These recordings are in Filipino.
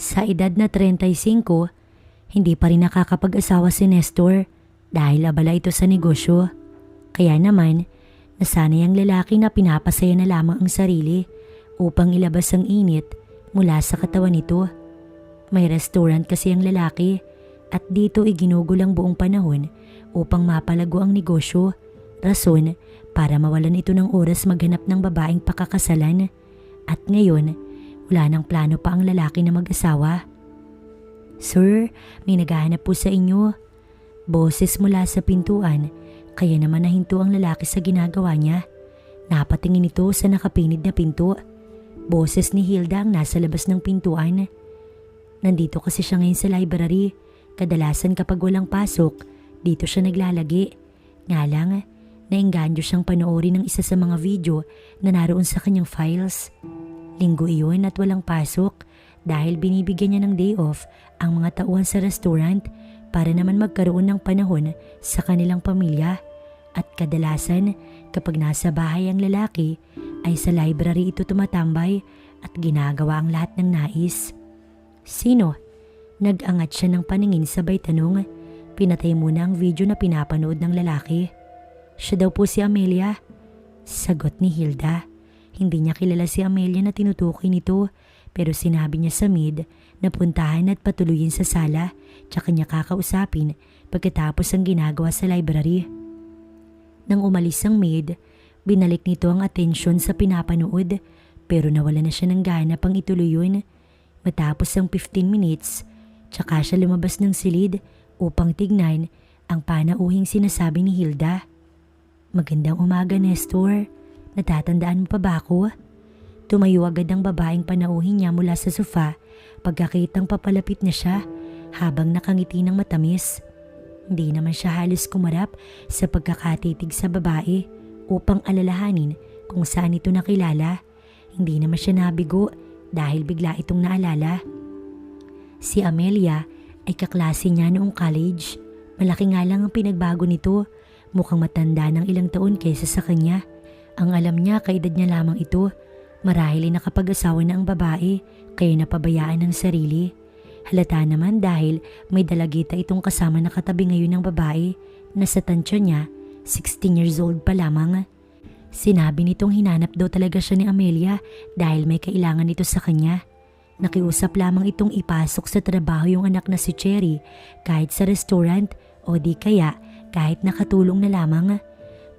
Sa edad na 35, hindi pa rin nakakapag-asawa si Nestor dahil abala ito sa negosyo. Kaya naman, nasanay ang lalaki na pinapasaya na lamang ang sarili upang ilabas ang init mula sa katawan nito. May restaurant kasi ang lalaki at dito iginugulang buong panahon upang mapalago ang negosyo. Rason para mawalan ito ng oras maghanap ng babaeng pakakasalan. At ngayon, wala nang plano pa ang lalaki na mag-asawa. Sir, may naghahanap po sa inyo. Boses mula sa pintuan, kaya naman nahinto ang lalaki sa ginagawa niya. Napatingin ito sa nakapinid na pinto. Boses ni Hilda ang nasa labas ng pintuan. Nandito kasi siya ngayon sa library. Kadalasan kapag walang pasok, dito siya naglalagi. Nga lang, nainganyo siyang panoorin ng isa sa mga video na naroon sa kanyang files. Linggo iyon at walang pasok dahil binibigyan niya ng day off ang mga tauhan sa restaurant para naman magkaroon ng panahon sa kanilang pamilya. At kadalasan kapag nasa bahay ang lalaki ay sa library ito tumatambay at ginagawa ang lahat ng nais. Sino? Nag-angat siya ng paningin sabay tanong. Pinatay muna ang video na pinapanood ng lalaki. Siya daw po si Amelia. Sagot ni Hilda. Hindi niya kilala si Amelia na tinutukoy nito pero sinabi niya sa maid na puntahan at patuluyin sa sala tsaka niya kakausapin pagkatapos ang ginagawa sa library. Nang umalis ang maid, binalik nito ang atensyon sa pinapanood pero nawala na siya ng gana pang ituloy yun. Matapos ang 15 minutes, tsaka siya lumabas ng silid upang tignan ang panauhing sinasabi ni Hilda. Magandang umaga, Nestor. Natatandaan mo pa ba ako? Tumayo agad ang babaeng panauhin niya mula sa sofa pagkakitang papalapit na siya habang nakangiti ng matamis. Hindi naman siya halos kumarap sa pagkakatitig sa babae upang alalahanin kung saan ito nakilala. Hindi naman siya nabigo dahil bigla itong naalala. Si Amelia ay kaklase niya noong college. Malaki nga lang ang pinagbago nito. Mukhang matanda ng ilang taon kaysa sa kanya. Ang alam niya kaedad niya lamang ito. Marahil ay nakapag-asawa na ang babae kaya napabayaan ng sarili. Halata naman dahil may dalagita itong kasama na katabi ngayon ng babae na sa tansya niya 16 years old pa lamang. Sinabi nitong hinanap daw talaga siya ni Amelia dahil may kailangan ito sa kanya. Nakiusap lamang itong ipasok sa trabaho yung anak na si Cherry kahit sa restaurant o di kaya kahit nakatulong na lamang.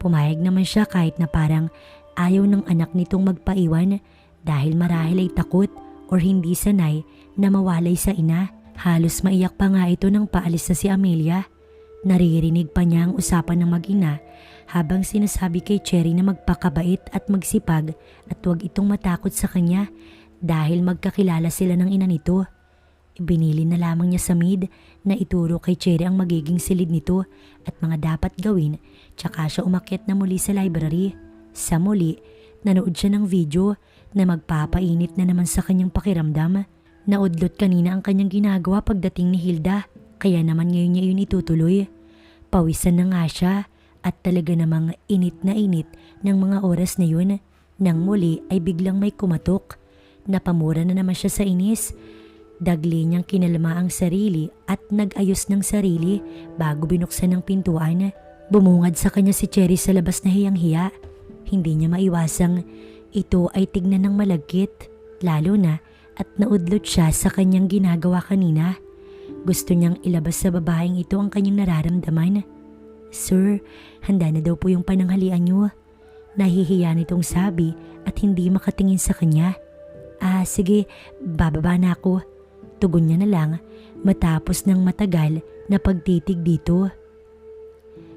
Pumayag naman siya kahit na parang ayaw ng anak nitong magpaiwan dahil marahil ay takot or hindi sanay na mawalay sa ina. Halos maiyak pa nga ito nang paalis na si Amelia. Naririnig pa niya ang usapan ng mag-ina habang sinasabi kay Cherry na magpakabait at magsipag at huwag itong matakot sa kanya dahil magkakilala sila ng ina nito. Ibinili na lamang niya sa maid na ituro kay Cherry ang magiging silid nito at mga dapat gawin tsaka siya umakyat na muli sa library. Sa muli, nanood siya ng video na magpapainit na naman sa kanyang pakiramdam. Naudlot kanina ang kanyang ginagawa pagdating ni Hilda kaya naman ngayon niya yun itutuloy. Pawisan na nga siya at talaga namang init na init ng mga oras na yun. Nang muli ay biglang may kumatok. Napamura na naman siya sa inis. Dagli niyang kinalma ang sarili at nag-ayos ng sarili bago binuksan ng pintuan. Bumungad sa kanya si Cherry sa labas na hiyang-hiya. Hindi niya maiwasang ito ay tignan ng malagkit, lalo na at naudlot siya sa kanyang ginagawa kanina. Gusto niyang ilabas sa babaeng ito ang kanyang nararamdaman. Sir, handa na daw po yung pananghalian niyo. Nahihiya nitong sabi at hindi makatingin sa kanya. Ah, sige, bababa na ako. Tugon niya na lang matapos ng matagal na pagtitig dito.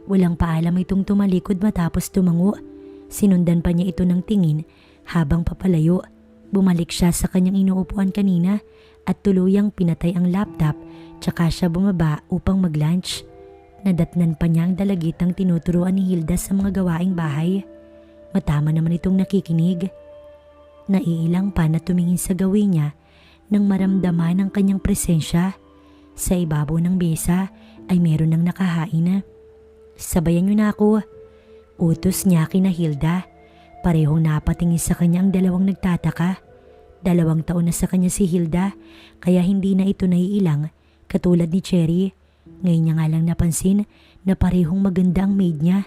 Walang paalam itong tumalikod matapos tumango. Sinundan pa niya ito ng tingin habang papalayo. Bumalik siya sa kanyang inuupuan kanina at tuluyang pinatay ang laptop tsaka siya bumaba upang mag-lunch. Nadatnan pa niya ang dalagitang tinuturuan ni Hilda sa mga gawaing bahay. Matama naman itong nakikinig. Naiilang pa na tumingin sa gawin niya nang maramdaman ang kanyang presensya. Sa ibabaw ng besa ay meron ng nakahain na. Sabayan niyo na ako. Utos niya kina Hilda. Parehong napatingin sa kanya ang dalawang nagtataka. Dalawang taon na sa kanya si Hilda kaya hindi na ito naiilang katulad ni Cherry. Ngayon niya nga lang napansin na parehong maganda ang maid niya.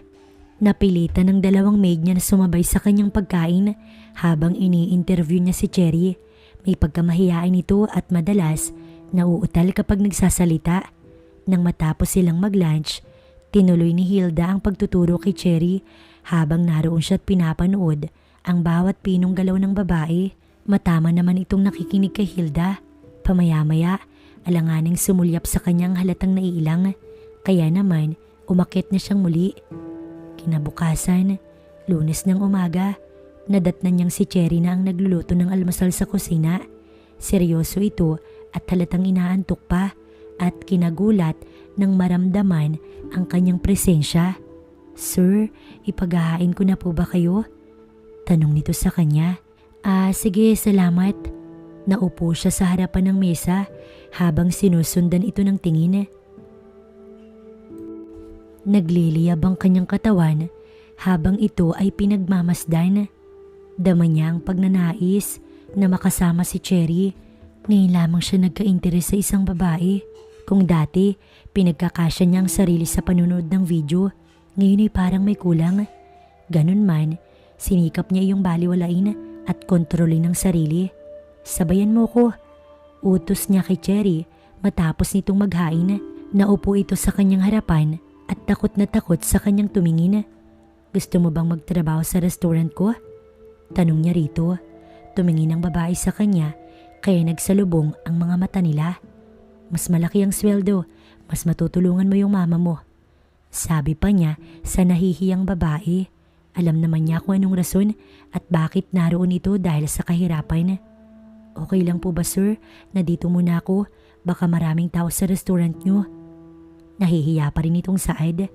Napilitan ng dalawang maid niya na sumabay sa kanyang pagkain habang ini-interview niya si Cherry. May pagkamahiyain ito at madalas nauutal kapag nagsasalita. Nang matapos silang mag-lunch, tinuloy ni Hilda ang pagtuturo kay Cherry habang naroon siya at pinapanood ang bawat pinong galaw ng babae. Matama naman itong nakikinig kay Hilda. Pamaya-maya, alanganing sumulyap sa kanyang halatang naiilang. Kaya naman, umakit na siyang muli. Kinabukasan, lunes ng umaga, nadatnan niyang si Cherry na ang nagluluto ng almusal sa kusina. Seryoso ito at halatang inaantok pa at kinagulat nang maramdaman ang kanyang presensya. Sir, ipaghahain ko na po ba kayo? Tanong nito sa kanya. Ah, sige, salamat. Naupo siya sa harapan ng mesa habang sinusundan ito ng tingin. Nagliliyab ang kanyang katawan habang ito ay pinagmamasdan. Dama niya ang pagnanais na makasama si Cherry. Ngayon lamang siya nagka-interes sa isang babae. Kung dati, pinagkakasya niya ang sarili sa panunood ng video, ngayon ay parang may kulang. Ganun man, sinikap niya yung baliwalain at kontrolin ng sarili. Sabayan mo ko. Utos niya kay Cherry matapos nitong maghain. Naupo ito sa kanyang harapan at takot na takot sa kanyang tumingin. Gusto mo bang magtrabaho sa restaurant ko? Tanong niya rito. Tumingin ang babae sa kanya kaya nagsalubong ang mga mata nila. Mas malaki ang sweldo, mas matutulungan mo yung mama mo. Sabi pa niya sa nahihiyang babae. Alam naman niya kung anong rason at bakit naroon ito dahil sa kahirapan. Okay lang po ba sir na dito muna ako? Baka maraming tao sa restaurant niyo. Nahihiya pa rin itong Saad.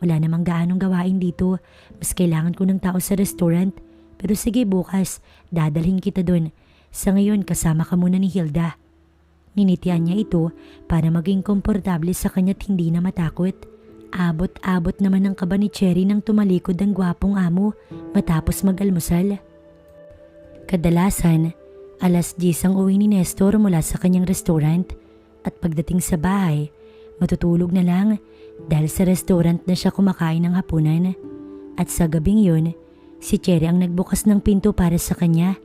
Wala namang gaanong gawain dito. Mas kailangan ko ng tao sa restaurant. Pero sige bukas, dadalhin kita doon. Sa ngayon kasama ka muna ni Hilda. Ninitian niya ito para maging komportable sa kanya't hindi na matakot. Abot-abot naman ang kaba ni Cherry nang tumalikod ang gwapong amo matapos mag-almusal. Kadalasan, alas 10 ang uwi ni Nestor mula sa kanyang restaurant at pagdating sa bahay, matutulog na lang dahil sa restaurant na siya kumakain ng hapunan. At sa gabing yun, si Cherry ang nagbukas ng pinto para sa kanya.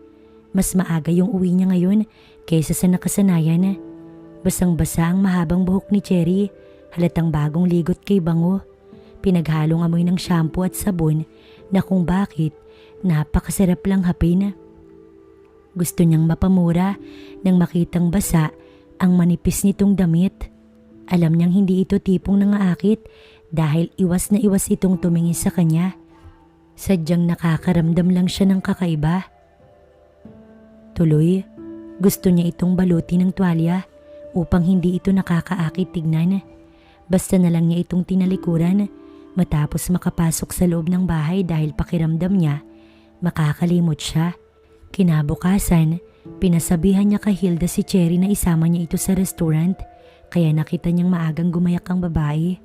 Mas maaga yung uwi niya ngayon kaysa sa nakasanayan. Basang-basa ang mahabang buhok ni Cherry, halatang bagong ligot kay bango. Pinaghalong amoy ng shampoo at sabon na kung bakit napakasarap lang hapin. Gusto niyang mapamura nang makitang basa ang manipis nitong damit. Alam niyang hindi ito tipong nangaakit dahil iwas na iwas itong tumingin sa kanya. Sadyang nakakaramdam lang siya ng kakaiba. Tuloy, gusto niya itong baluti ng tuwalya upang hindi ito nakakaakit tignan. Basta na lang niya itong tinalikuran matapos makapasok sa loob ng bahay dahil pakiramdam niya makakalimot siya. Kinabukasan, pinasabihan niya kay Hilda si Cherry na isama niya ito sa restaurant kaya nakita niyang maagang gumayak ang babae.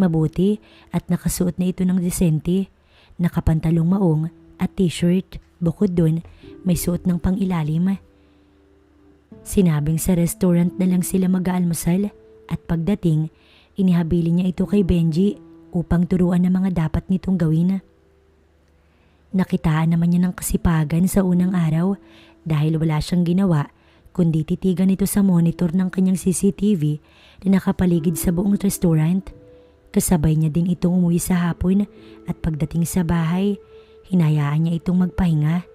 Mabuti at nakasuot na ito ng desente, nakapantalong maong at t-shirt. Bukod dun, may suot ng pangilalim. Sinabing sa restaurant na lang sila mag-aalmusal at pagdating, inihabili niya ito kay Benji upang turuan ng mga dapat nitong gawin. Nakitaan naman niya ng kasipagan sa unang araw dahil wala siyang ginawa kundi titigan ito sa monitor ng kanyang CCTV na nakapaligid sa buong restaurant. Kasabay niya din itong umuwi sa hapon at pagdating sa bahay, hinayaan niya itong magpahinga.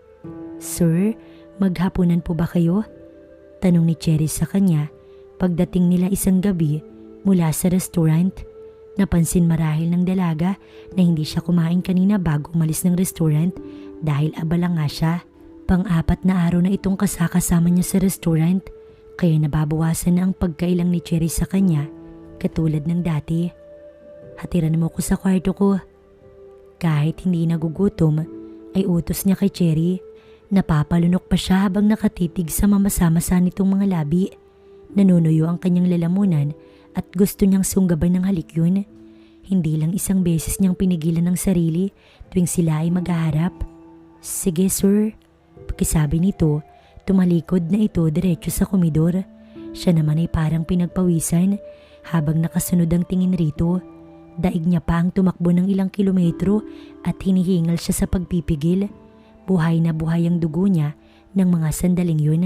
Sir, maghapunan po ba kayo? Tanong ni Cherry sa kanya pagdating nila isang gabi mula sa restaurant. Napansin marahil ng dalaga na hindi siya kumain kanina bago umalis ng restaurant dahil abala nga siya. Pang-apat na araw na itong kasakasama niya sa restaurant kaya nababawasan na ang pagkailang ni Cherry sa kanya katulad ng dati. Hatiran mo ko sa kwarto ko. Kahit hindi nagugutom ay utos niya kay Cherry. Napapalunok pa siya habang nakatitig sa mamasama-sa nitong mga labi. Nanunuyo ang kanyang lalamunan at gusto niyang sunggaban ng halik yun. Hindi lang isang beses niyang pinigilan ng sarili tuwing sila ay maghaharap. Sige sir, pakisabi nito Tumalikod na ito diretso sa komedor. Siya naman ay parang pinagpawisan habang nakasunod ang tingin rito. Daig niya pa ang tumakbo ng ilang kilometro at hinihingal siya sa pagpipigil. Buhay na buhay ang dugo niya ng mga sandaling yun.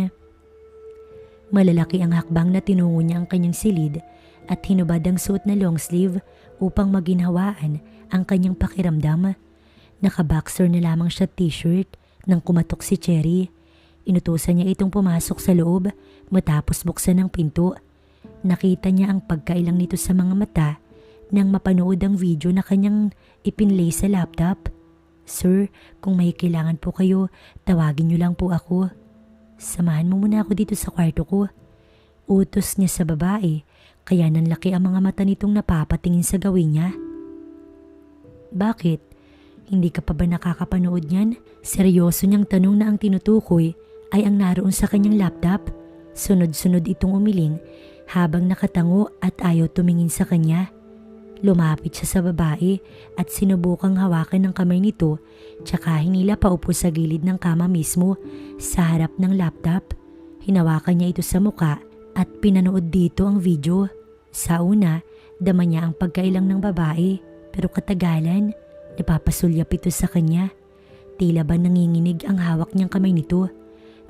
Malalaki ang hakbang na tinungo niya ang kanyang silid at hinubad ang suot na long sleeve upang maginhawaan ang kanyang pakiramdam. Nakaboxer na lamang siya t-shirt nang kumatok si Cherry. Inutusan niya itong pumasok sa loob matapos buksan ang pinto. Nakita niya ang pagkailang nito sa mga mata nang mapanood ang video na kanyang ipinlay sa laptop. Sir, kung may kailangan po kayo, tawagin niyo lang po ako. Samahan mo muna ako dito sa kwarto ko. Utos niya sa babae, kaya nanlaki ang mga mata nitong napapatingin sa gawin niya. Bakit? Hindi ka pa ba nakakapanood niyan? Seryoso niyang tanong na ang tinutukoy ay ang naroon sa kanyang laptop. Sunod-sunod itong umiling habang nakatango at ayaw tumingin sa kanya. Lumapit siya sa babae at sinubukang hawakan ng kamay nito tsaka hinila paupo sa gilid ng kama mismo sa harap ng laptop. Hinawakan niya ito sa muka at pinanood dito ang video. Sa una, dama niya ang pagkailang ng babae pero katagalan, napapasulyap ito sa kanya. Tila ba nanginginig ang hawak niyang kamay nito.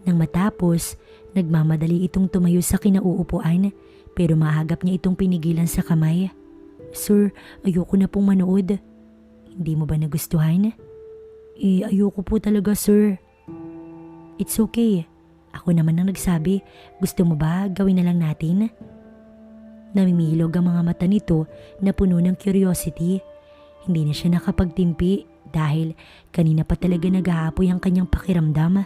Nang matapos, nagmamadali itong tumayo sa kinauupuan pero mahagap niya itong pinigilan sa kamay. Sir, ayoko na pong manood. Hindi mo ba nagustuhan? Eh, ayoko po talaga, sir. It's okay. Ako naman ang nagsabi. Gusto mo ba gawin na lang natin? Namimilog ang mga mata nito na puno ng curiosity. Hindi na siya nakapagtimpi dahil kanina pa talaga nag-aapoy ang kanyang pakiramdam.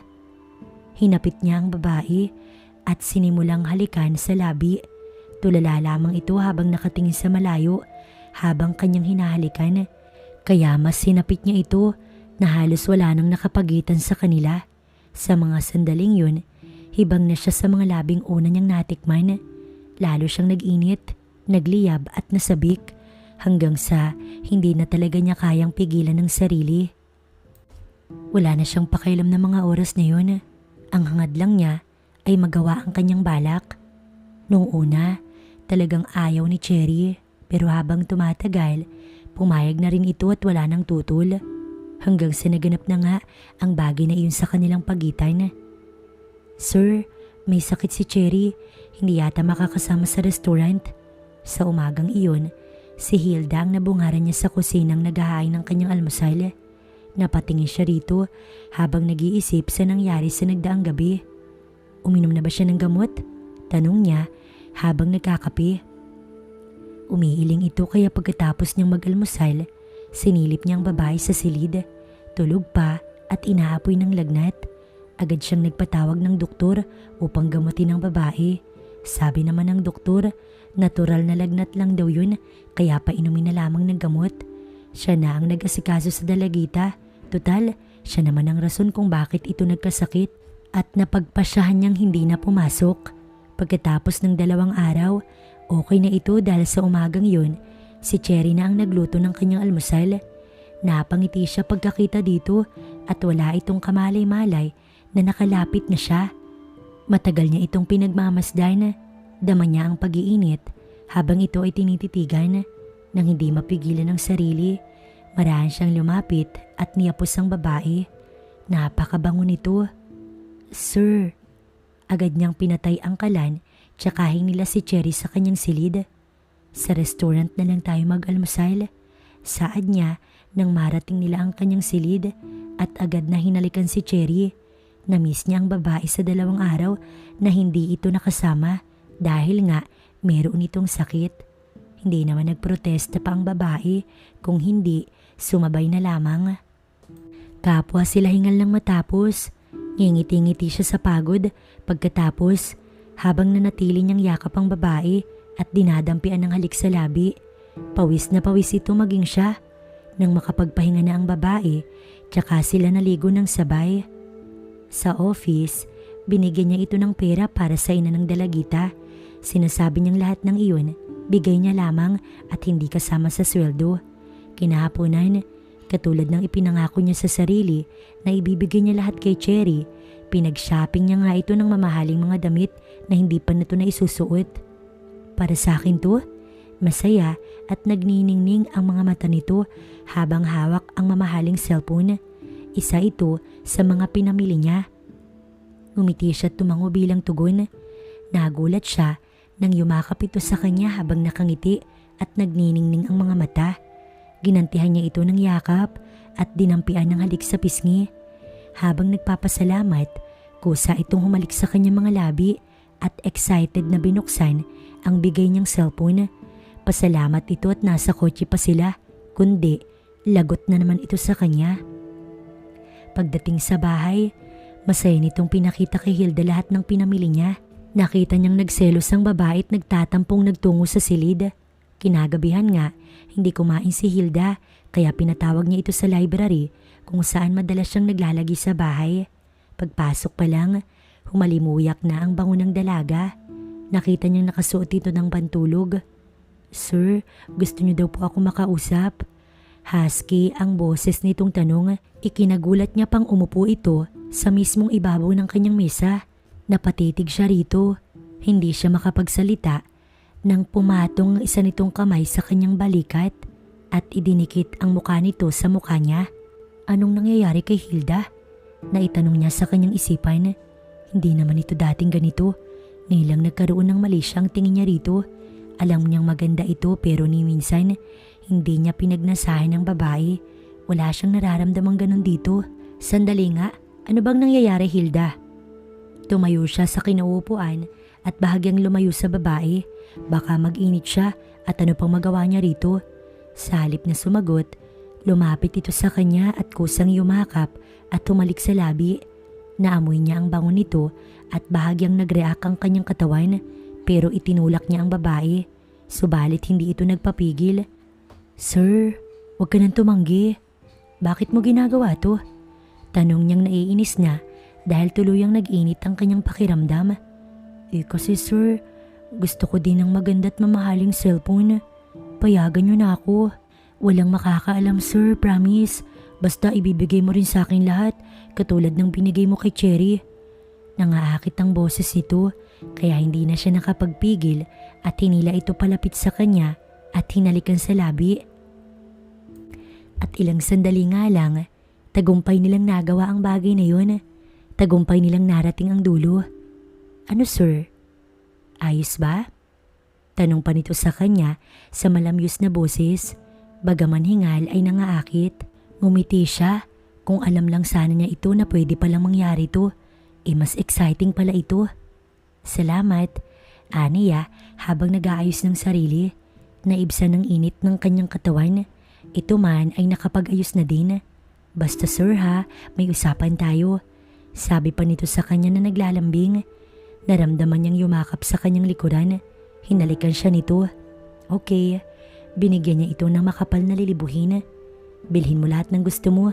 Hinapit niya ang babae at sinimulang halikan sa labi. Tulala lamang ito habang nakatingin sa malayo habang kanyang hinahalikan. Kaya mas sinapit niya ito na halos wala nang nakapagitan sa kanila. Sa mga sandaling yun, hibang na siya sa mga labing una niyang natikman. Lalo siyang nag-init, nagliyab at nasabik hanggang sa hindi na talaga niya kayang pigilan ng sarili. Wala na siyang pakailam na mga oras na yun. Ang hangad lang niya ay magawa ang kanyang balak. Noong una, talagang ayaw ni Cherry pero habang tumatagal, pumayag na rin ito at wala nang tutol. Hanggang sa naganap na nga ang bagay na iyon sa kanilang pagitan. Sir, may sakit si Cherry. Hindi yata makakasama sa restaurant. Sa umagang iyon, si Hilda ang nabungaran niya sa kusinang naghahain ng kanyang almusal. Napatingin siya rito habang nag-iisip sa nangyari sa nagdaang gabi. Uminom na ba siya ng gamot? Tanong niya habang nagkakape. Umiiling ito kaya pagkatapos niyang mag-almusal, sinilip niyang babae sa silid, tulog pa at inaapoy ng lagnat. Agad siyang nagpatawag ng doktor upang gamutin ang babae. Sabi naman ng doktor, natural na lagnat lang daw yun kaya painumin na lamang ng gamot. Siya na ang nag-asikaso sa dalagita. Total, siya naman ang rason kung bakit ito nagkasakit at napagpasyahan niyang hindi na pumasok. Pagkatapos ng dalawang araw, okay na ito dahil sa umagang yun, si Cherry na ang nagluto ng kanyang almusal. Napangiti siya pagkakita dito at wala itong kamalay-malay na nakalapit na siya. Matagal niya itong pinagmamasdan. Dama niya ang pag-iinit habang ito ay tinititigan nang hindi mapigilan ng sarili. Marahan siyang lumapit at niyapos ang babae. Napakabango nito. Sir, agad niyang pinatay ang kalan tsakahin nila si Cherry sa kanyang silid. Sa restaurant na lang tayo mag-almusal. Saad niya nang marating nila ang kanyang silid at agad na hinalikan si Cherry. Namiss niya ang babae sa dalawang araw na hindi ito nakasama dahil nga meron itong sakit. Hindi naman nagprotesta pa ang babae kung hindi sumabay na lamang. Kapwa sila hingal lang matapos. Ngingiti-ngiti siya sa pagod pagkatapos habang nanatili niyang yakap ang babae at dinadampian ng halik sa labi. Pawis na pawis ito maging siya. Nang makapagpahinga na ang babae, tsaka sila naligo ng sabay. Sa office, binigyan niya ito ng pera para sa ina ng dalagita. Sinasabi niyang lahat ng iyon, bigay niya lamang at hindi kasama sa sweldo. Kinahaponan, katulad ng ipinangako niya sa sarili na ibibigay niya lahat kay Cherry, Pinag-shopping niya nga ito ng mamahaling mga damit na hindi pa na ito na isusuot. Para sa akin to, masaya at nagniningning ang mga mata nito habang hawak ang mamahaling cellphone. Isa ito sa mga pinamili niya. Ngumiti siya at tumango bilang tugon. Nagulat siya nang yumakap ito sa kanya habang nakangiti at nagniningning ang mga mata. Ginantihan niya ito ng yakap at dinampian ng halik sa pisngi. Habang nagpapasalamat, kusa itong humalik sa kanyang mga labi at excited na binuksan ang bigay niyang cellphone. Pasalamat ito at nasa kotse pa sila, kundi lagot na naman ito sa kanya. Pagdating sa bahay, masaya nitong pinakita kay Hilda lahat ng pinamili niya. Nakita niyang nagselos ang babae at nagtatampong nagtungo sa silid. Kinagabihan nga, hindi kumain si Hilda kaya pinatawag niya ito sa library kung saan madalas siyang naglalagi sa bahay. Pagpasok pa lang, humalimuyak na ang bango ng dalaga. Nakita niyang nakasuot ito ng pantulog. Sir, gusto niyo daw po ako makausap? Husky ang boses nitong tanong, ikinagulat niya pang umupo ito sa mismong ibabaw ng kanyang mesa. Napatitig siya rito. Hindi siya makapagsalita nang pumatong ang isa nitong kamay sa kanyang balikat at idinikit ang mukha nito sa mukha niya. Anong nangyayari kay Hilda? Naitanong niya sa kanyang isipan. Hindi naman ito dating ganito. Nilang nagkaroon ng mali siya ang tingin niya rito. Alam niyang maganda ito pero ni minsan hindi niya pinagnasahan ng babae. Wala siyang nararamdamang ganun dito. Sandali nga, ano bang nangyayari Hilda? Tumayo siya sa kinauupuan at bahagyang lumayo sa babae. Baka mag-init siya at ano pang magawa niya rito. Sa halip na sumagot, lumapit ito sa kanya at kusang yumakap at tumalik sa labi. Naamoy niya ang bango nito at bahagyang nag-react ang kanyang katawan pero itinulak niya ang babae. Subalit hindi ito nagpapigil. Sir, huwag ka nang tumanggi. Bakit mo ginagawa to? Tanong niyang naiinis na dahil tuluyang nag-init ang kanyang pakiramdam. Eh kasi sir, gusto ko din ng maganda at mamahaling cellphone. Payagan niyo na ako. Walang makakaalam sir, promise. Basta ibibigay mo rin sa akin lahat, katulad ng binigay mo kay Cherry. Nangaakit ang boses nito, kaya hindi na siya nakapagpigil at hinila ito palapit sa kanya at hinalikan sa labi. At ilang sandali nga lang, tagumpay nilang nagawa ang bagay na yun. Tagumpay nilang narating ang dulo. Ano sir? Ayos ba? Tanong pa nito sa kanya sa malamyos na boses. Bagaman hingal ay nangaakit. Ngumiti siya. Kung alam lang sana niya ito na pwede palang mangyari to, eh mas exciting pala ito. Salamat. Aniya habang nag-aayos ng sarili. Naibsan ng init ng kanyang katawan. Ito man ay nakapag-ayos na din. Basta sir ha, may usapan tayo. Sabi pa nito sa kanya na naglalambing. Naramdaman niyang yumakap sa kanyang likuran. Hinalikan siya nito. Okay, binigyan niya ito ng makapal na lilibuhin. Bilhin mo lahat ng gusto mo.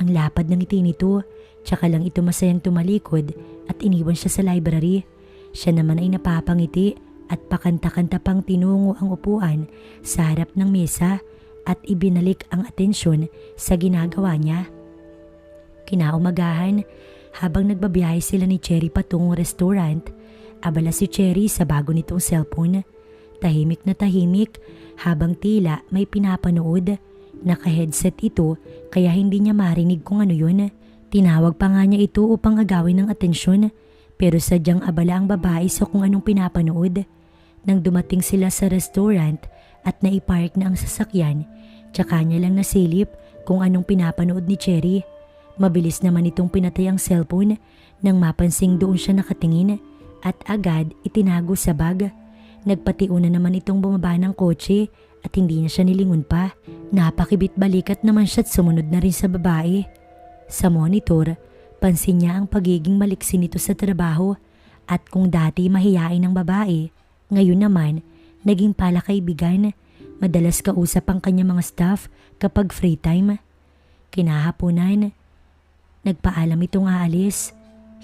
Ang lapad ng ngiti nito, tsaka lang ito masayang tumalikod at iniwan siya sa library. Siya naman ay napapangiti at pakanta-kanta pang tinungo ang upuan sa harap ng mesa at ibinalik ang atensyon sa ginagawa niya. Kinaumagahan, habang nagbabiyahe sila ni Cherry patungong restaurant, abala si Cherry sa bago nitong cellphone. Tahimik na tahimik habang tila may pinapanood. Naka-headset ito kaya hindi niya marinig kung ano yun. Tinawag pa nga niya ito upang agawin ng atensyon pero sadyang abala ang babae sa kung anong pinapanood. Nang dumating sila sa restaurant at naipark na ang sasakyan, tsaka niya lang nasilip kung anong pinapanood ni Cherry. Mabilis naman itong pinatay ang cellphone nang mapansing doon siya nakatingin at agad itinago sa bag. Nagpatiuna naman itong bumaba ng kotse at hindi na siya nilingon pa. Napakibit balikat naman siya at sumunod na rin sa babae. Sa monitor, pansin niya ang pagiging maliksi nito sa trabaho at kung dati mahiyain ng babae, ngayon naman naging pala kaibigan. Madalas kausap ang kanya mga staff kapag free time. Kinahaponan, nagpaalam itong aalis.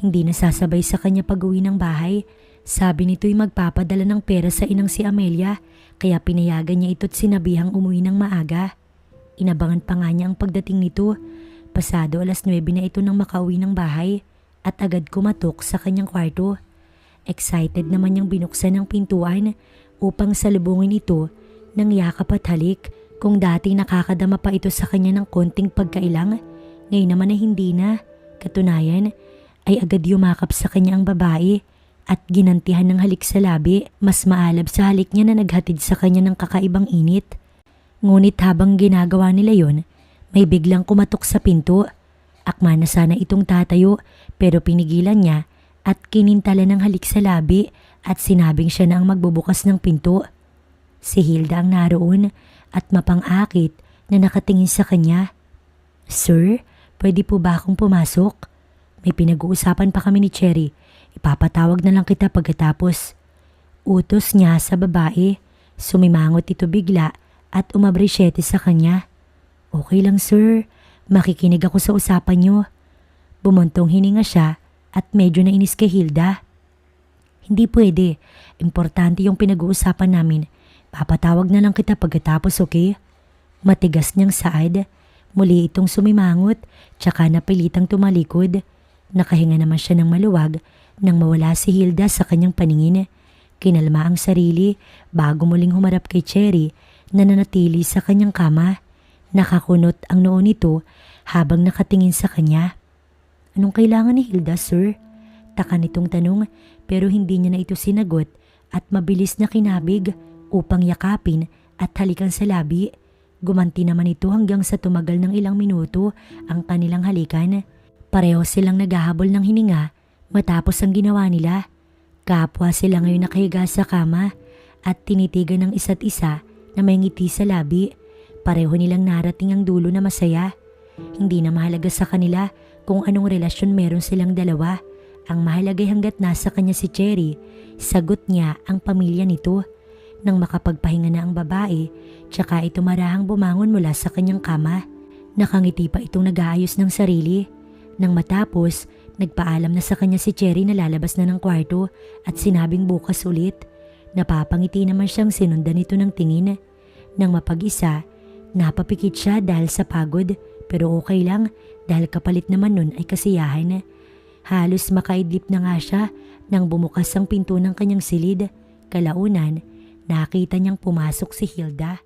Hindi nasasabay sa kanya pag-uwi ng bahay. Sabi nito'y magpapadala ng pera sa inang si Amelia kaya pinayagan niya ito't sinabihang umuwi ng maaga. Inabangan pa nga niya ang pagdating nito. Pasado alas 9 na ito nang makauwi ng bahay. at agad kumatok sa kanyang kwarto. Excited naman niyang binuksan ang pintuan upang salubungin ito ng yakap at halik kung dati nakakadama pa ito sa kanya ng konting pagkailang, ngayon naman ay hindi na. Katunayan ay agad yumakap sa kanya ang babae at ginantihan ng halik sa labi, mas maalab sa halik niya na naghatid sa kanya ng kakaibang init. Ngunit habang ginagawa nila yon, may biglang kumatok sa pinto. Akma na sana itong tatayo pero pinigilan niya at kinintala ng halik sa labi at sinabing siya na ang magbubukas ng pinto. Si Hilda ang naroon at mapang-akit na nakatingin sa kanya. Sir, pwede po ba akong pumasok? May pinag-uusapan pa kami ni Cherry. Ipapatawag na lang kita pagkatapos. Utos niya sa babae. Sumimangot ito bigla at umabrisyete sa kanya. Okay lang sir, makikinig ako sa usapan niyo. Bumuntong hininga siya at medyo nainis kay Hilda. Hindi pwede. Importante yung pinag-uusapan namin. Papatawag na lang kita pagkatapos, okay? Matigas niyang saad. Muli itong sumimangot, tsaka napilitang tumalikod. Nakahinga naman siya ng maluwag nang mawala si Hilda sa kanyang paningin. Kinalma ang sarili bago muling humarap kay Cherry na nanatili sa kanyang kama. Nakakunot ang noo nito habang nakatingin sa kanya. Anong kailangan ni Hilda, sir? Taka nitong tanong pero hindi niya na ito sinagot at mabilis na kinabig upang yakapin at halikan sa labi. Gumanti naman ito hanggang sa tumagal ng ilang minuto ang kanilang halikan. Pareho silang naghahabol ng hininga matapos ang ginawa nila. Kapwa sila ngayon nakahiga sa kama at tinitigan ng isa't isa na may ngiti sa labi. Pareho nilang narating ang dulo na masaya. Hindi na mahalaga sa kanila kung anong relasyon meron silang dalawa. Ang mahalagay hanggat nasa kanya si Cherry, sagot niya ang pamilya nito. Nang makapagpahinga na ang babae, tsaka ito marahang bumangon mula sa kanyang kama. Nakangiti pa itong nag-aayos ng sarili. Nang matapos, nagpaalam na sa kanya si Cherry na lalabas na ng kwarto at sinabing bukas ulit. Napapangiti naman siyang sinundan ito ng tingin. Nang mapag-isa, napapikit siya dahil sa pagod pero okay lang dahil kapalit naman nun ay kasiyahan. Halos makaidlip na nga siya nang bumukas ang pinto ng kanyang silid. Kalaunan, nakita niyang pumasok si Hilda.